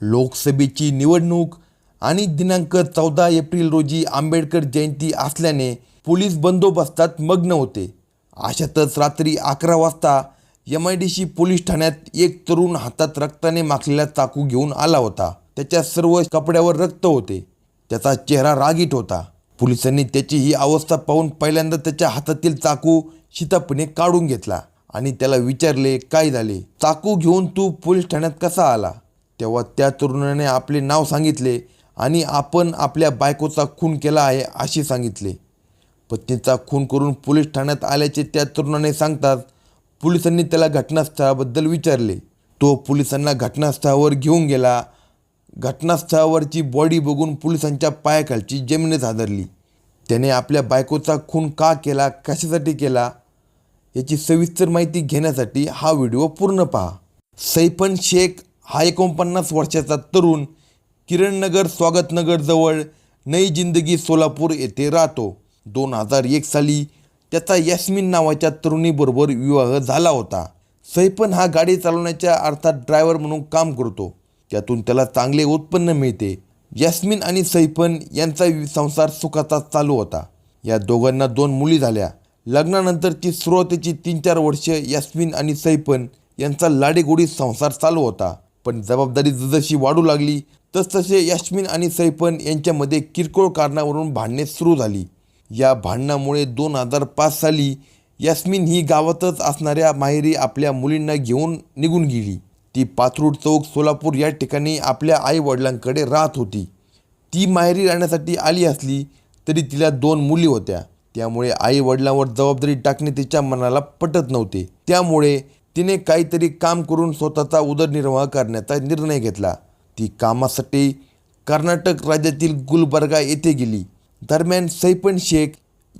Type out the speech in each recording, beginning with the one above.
लोकसभेची निवडणूक आणि दिनांक चौदा एप्रिल रोजी आंबेडकर जयंती असल्याने पोलीस बंदोबस्तात मग्न होते. अशातच रात्री अकरा वाजता M I D C police ठाण्यात एक तरुण हातात रक्ताने माखलेला चाकू घेऊन आला होता. त्याच्या सर्व कपड्यावर रक्त होते. त्याचा चेहरा रागीट होता. पोलिसांनी त्याची ही अवस्था पाहून पहिल्यांदा त्याच्या हातातील चाकू शितापणे काढून घेतला आणि त्याला विचारले काय झाले? चाकू घेऊन तू पोलीस ठाण्यात कसा आला? तेव्हा त्या तरुणाने आपले नाव सांगितले आणि आपण आपल्या बायकोचा खून केला आहे असे सांगितले. पत्नीचा खून करून पोलीस ठाण्यात आल्याचे त्या तरुणाने सांगताच पोलिसांनी त्याला घटनास्थळाबद्दल विचारले. तो पोलिसांना घटनास्थळावर घेऊन गेला. घटनास्थळावरची बॉडी बघून पोलिसांच्या पायाखालची जमिनीत हादरली. त्याने आपल्या बायकोचा खून का केला कशासाठी केला याची सविस्तर माहिती घेण्यासाठी हा व्हिडिओ पूर्ण पहा. सैफन शेख हा एकोणपन्नास वर्षाचा तरुण किरणनगर स्वागतनगरजवळ नई जिंदगी सोलापूर येथे राहतो. दोन हजार एक साली त्याचा यास्मिन नावाच्या तरुणीबरोबर विवाह झाला होता. सैपन हा गाडी चालवण्याच्या अर्थात ड्रायव्हर म्हणून काम करतो. त्यातून त्याला चांगले उत्पन्न मिळते. यास्मिन आणि सैफन यांचा संसार सुखाचा चालू होता. या दोघांना दोन मुली झाल्या. लग्नानंतरची सुरुवातीची तीन चार वर्ष यास्मिन आणि सैफन यांचा लाडेगोडी संसार चालू होता. पण जबाबदारी जसजशी वाढू लागली तसतसे यास्मिन आणि सैफन यांच्यामध्ये किरकोळ कारणावरून भांडणे सुरू झाली. या भांडणामुळे दोन हजार पाच साली यास्मिन ही गावातच असणाऱ्या माहेरी आपल्या मुलींना घेऊन निघून गेली. ती पाथरूड चौक सोलापूर या ठिकाणी आपल्या आई वडिलांकडे राहत होती. ती माहेरी राहण्यासाठी आली असली तरी तिला दोन मुली होत्या. त्यामुळे आई वडिलांवर जबाबदारी टाकणे तिच्या मनाला पटत नव्हते. त्यामुळे तिने काहीतरी काम करून स्वतःचा उदरनिर्वाह करण्याचा निर्णय घेतला. ती कामासाठी कर्नाटक राज्यातील गुलबर्गा येथे गेली. दरम्यान सैपन शेख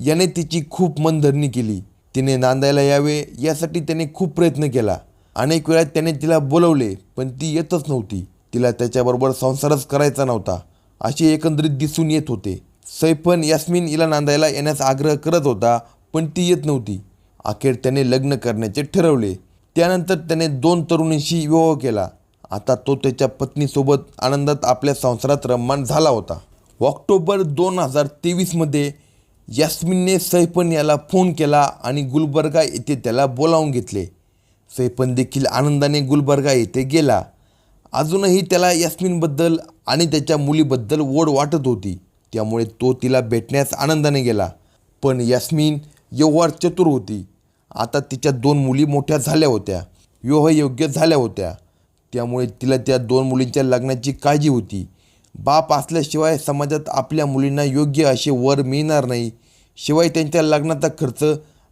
याने तिची खूप मनधरणी केली. तिने नांदायला यावे यासाठी त्याने खूप प्रयत्न केला. अनेक वेळा त्याने तिला बोलवले पण ती येतच नव्हती. तिला त्याच्याबरोबर संसारच करायचा नव्हता. असे एकंदरीत दिसून येत होते. सैफन यास्मिन हिला नांदायला येण्याचा आग्रह करत होता पण ती येत नव्हती. अखेर त्याने लग्न करण्याचे ठरवले. त्यानंतर त्याने दोन तरुणींशी विवाह केला. आता तो त्याच्या पत्नीसोबत आनंदात आपल्या संसारात रममान झाला होता. ऑक्टोबर दोन हजार तेवीसमध्ये यास्मिनने सैफन याला फोन केला आणि गुलबर्गा येथे त्याला बोलावून घेतले. सैफन देखील आनंदाने गुलबर्गा येथे गेला. अजूनही त्याला यास्मिनबद्दल आणि त्याच्या मुलीबद्दल ओढ वाटत होती. त्यामुळे तो तिला भेटण्यास आनंदाने गेला. पण यास्मिन व्यवहार चतुर होती. आता तिच्या दोन मुली मोठ्या झाल्या होत्या. विवाह योग्य झाल्या होत्या. त्यामुळे तिला त्या दोन मुलींच्या लग्नाची काळजी होती. बाप असल्याशिवाय समाजात आपल्या मुलींना योग्य असे वर मिळणार नाही. शिवाय त्यांच्या लग्नाचा खर्च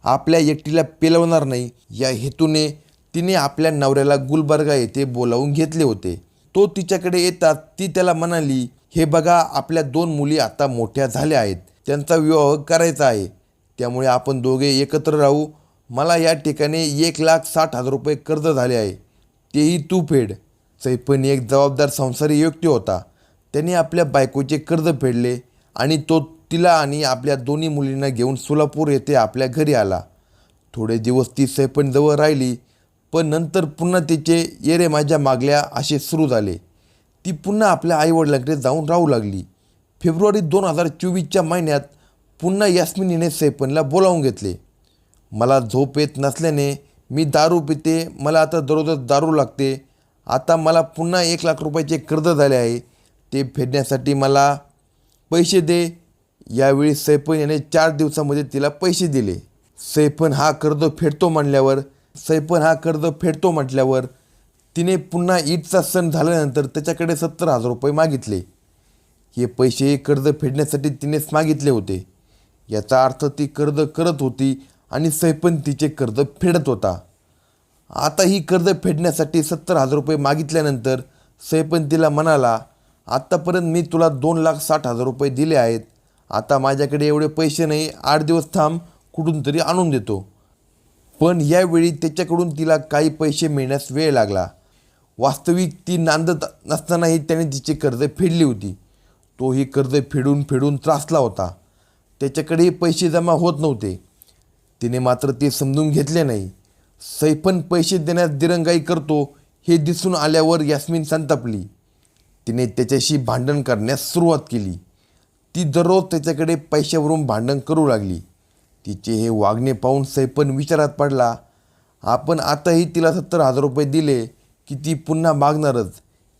आपल्या एकटीला पेलवणार नाही. या हेतूने तिने आपल्या नवऱ्याला गुलबर्गा येथे बोलावून घेतले होते. तो तिच्याकडे येतात ती त्याला म्हणाली हे बघा आपल्या दोन मुली आता मोठ्या झाल्या आहेत. त्यांचा विवाह करायचा आहे. त्यामुळे आपण दोघे एकत्र राहू मला या ठिकाणी एक लाख साठ हजार रुपये कर्ज झाले आहे. तेही तू फेड. सैफन एक जबाबदार संसारी व्यक्ती होता. त्याने आपल्या बायकोचे कर्ज फेडले आणि तो तिला आणि आपल्या दोन्ही मुलींना घेऊन सोलापूर येथे आपल्या घरी आला. थोडे दिवस ती सैफनजवळ राहिली पण नंतर पुन्हा तिचे येरे माझ्या मागल्या असे सुरू झाले. ती पुन्हा आपल्या आईवडिलांकडे जाऊन राहू लागली. फेब्रुवारी दोन हजार चोवीसच्या महिन्यात पुन्हा यास्मिनीने सैफनला बोलावून घेतले. मला झोप येत नसल्याने मी दारू पिते मला आता दररोजच दारू लागते. आता मला पुन्हा एक लाख रुपयाचे कर्ज झाले आहे. ते फेडण्यासाठी मला पैसे दे. यावेळी सैफन याने चार दिवसामध्ये तिला पैसे दिले. सैफन हा कर्ज फेडतो म्हणल्यावर सैफन हा कर्ज फेडतो म्हटल्यावर तिने पुन्हा ईदचा सण झाल्यानंतर त्याच्याकडे सत्तर हजार रुपये मागितले. हे पैसे कर्ज फेडण्यासाठी तिनेच मागितले होते. याचा अर्थ ती कर्ज करत होती आणि सैपंतीचे तिचे कर्ज फेडत होता. आता ही कर्ज फेडण्यासाठी सत्तर हजार रुपये मागितल्यानंतर सैपंतीला म्हणाला आत्तापर्यंत मी तुला दोन लाख साठ हजार रुपये दिले आहेत. आता माझ्याकडे एवढे पैसे नाही आठ दिवस थांब कुठून तरी आणून देतो. पण यावेळी त्याच्याकडून तिला काही पैसे मिळण्यास वेळ लागला. वास्तविक ती नांदत नसतानाही त्याने तिचे कर्ज फेडली होती. तोही कर्ज फेडून फेडून त्रासला होता. त्याच्याकडेही पैसे जमा होत नव्हते. तिने मात्र ते समजून घेतले नाही. सैफन पैसे देण्यास दिरंगाई करतो हे दिसून आल्यावर यास्मिन संतापली. तिने त्याच्याशी भांडण करण्यास सुरुवात केली. ती दररोज त्याच्याकडे पैशावरून भांडण करू लागली. तिचे हे वागणे पाहून सैपन विचारात पडला आपण आताही तिला सत्तर हजार रुपये दिले की ती पुन्हा मागणारच.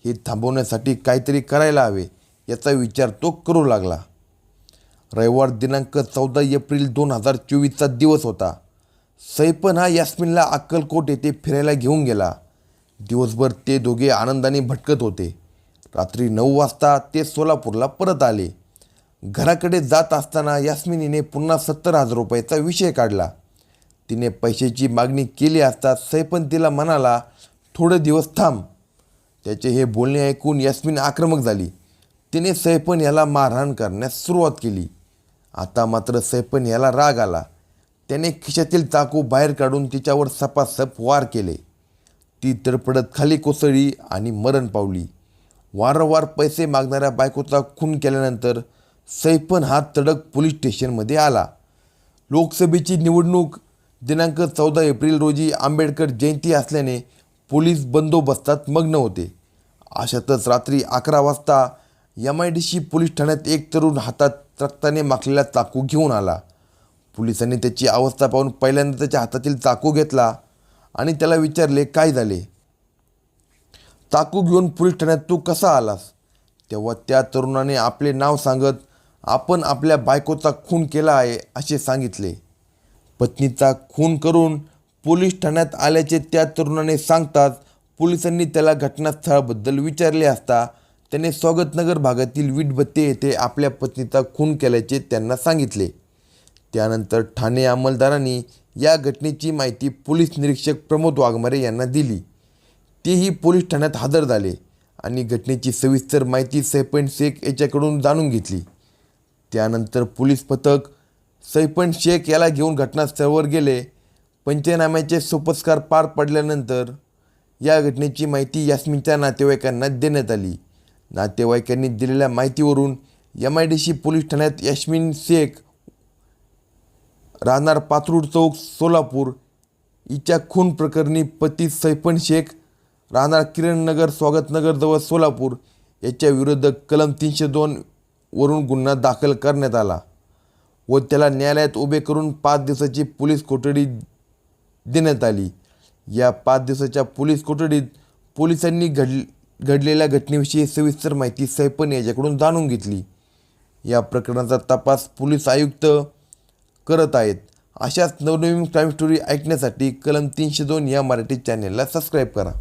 हे थांबवण्यासाठी काहीतरी करायला हवे याचा विचार तो करू लागला. रविवार दिनांक चौदा एप्रिल दोन हजार चोवीसचा दिवस होता. सैपन हा यास्मिनला अक्कलकोट येथे फिरायला घेऊन गेला. दिवसभर ते दोघे आनंदाने भटकत होते. रात्री नऊ वाजता ते सोलापूरला परत आले. घराकडे जात असताना यास्मिनीने पुन्हा सत्तर हजार रुपयाचा विषय काढला. तिने पैशाची मागणी केली असता सैपन तिला म्हणाला थोडे दिवस थांब त्याचे हे बोलणे ऐकून यास्मिन आक्रमक झाली. तिने सैपन याला मारहाण करण्यास सुरुवात केली. आता मात्र सैपन याला राग आला. त्याने खिशातील चाकू बाहेर काढून तिच्यावर सपासप वार केले. ती तडपडत खाली कोसळली आणि मरण पावली. वारंवार पैसे मागणाऱ्या बायकोचा खून केल्यानंतर सैफन हा तडक पोलीस स्टेशनमध्ये आला. लोकसभेची निवडणूक दिनांक चौदा एप्रिल रोजी आंबेडकर जयंती असल्याने पोलीस बंदोबस्तात मग्न होते. अशातच रात्री अकरा वाजता M I D C police ठाण्यात एक तरुण हातात रक्ताने माखलेला चाकू घेऊन आला. पोलिसांनी त्याची अवस्था पाहून पहिल्यांदा त्याच्या हातातील चाकू घेतला आणि त्याला विचारले काय झाले? चाकू घेऊन पोलीस ठाण्यात तू कसा आलास? तेव्हा त्या तरुणाने आपले नाव सांगत आपण आपल्या बायकोचा खून केला आहे असे सांगितले. पत्नीचा खून करून पोलीस ठाण्यात आल्याचे त्या तरुणाने सांगताच पोलिसांनी त्याला घटनास्थळाबद्दल विचारले असता त्याने स्वागतनगर भागातील विटभत्ते येथे आपल्या पत्नीचा खून केल्याचे त्यांना सांगितले. त्यानंतर ठाणे अंमलदारांनी या घटनेची माहिती पोलीस निरीक्षक प्रमोद वाघमारे यांना दिली. तेही पोलीस ठाण्यात हजर झाले आणि घटनेची सविस्तर माहिती सैपन शेख याच्याकडून जाणून घेतली. त्यानंतर पोलीस पथक सैपन शेख याला घेऊन घटनास्थळावर गेले. पंचनाम्याचे सोपस्कार पार पडल्यानंतर या घटनेची माहिती यास्मिनच्या नातेवाईकांना देण्यात आली. नातेवाईकांनी दिलेल्या माहितीवरून M I D C police ठाण्यात यास्मिन शेख राहणार पाथरूड चौक सोलापूर हिच्या खून प्रकरणी पती सैफन शेख राहणार किरणनगर स्वागतनगरजवळ सोलापूर याच्या विरुद्ध कलम तीनशे दोन वरून गुन्हा दाखल करण्यात आला व त्याला न्यायालयात उभे करून पाच दिवसाची पोलीस कोठडी देण्यात आली. या पाच दिवसाच्या पोलीस कोठडीत पोलिसांनी घड घडलेल्या घटनेविषयी सविस्तर माहिती सैपन याच्याकडून जाणून घेतली. या प्रकरणाचा तपास पोलीस आयुक्त करत आहेत. अशाच नवनवीन क्राईम स्टोरी ऐकण्यासाठी कलम तीनशे दोन या मराठी चॅनेलला सबस्क्राईब करा.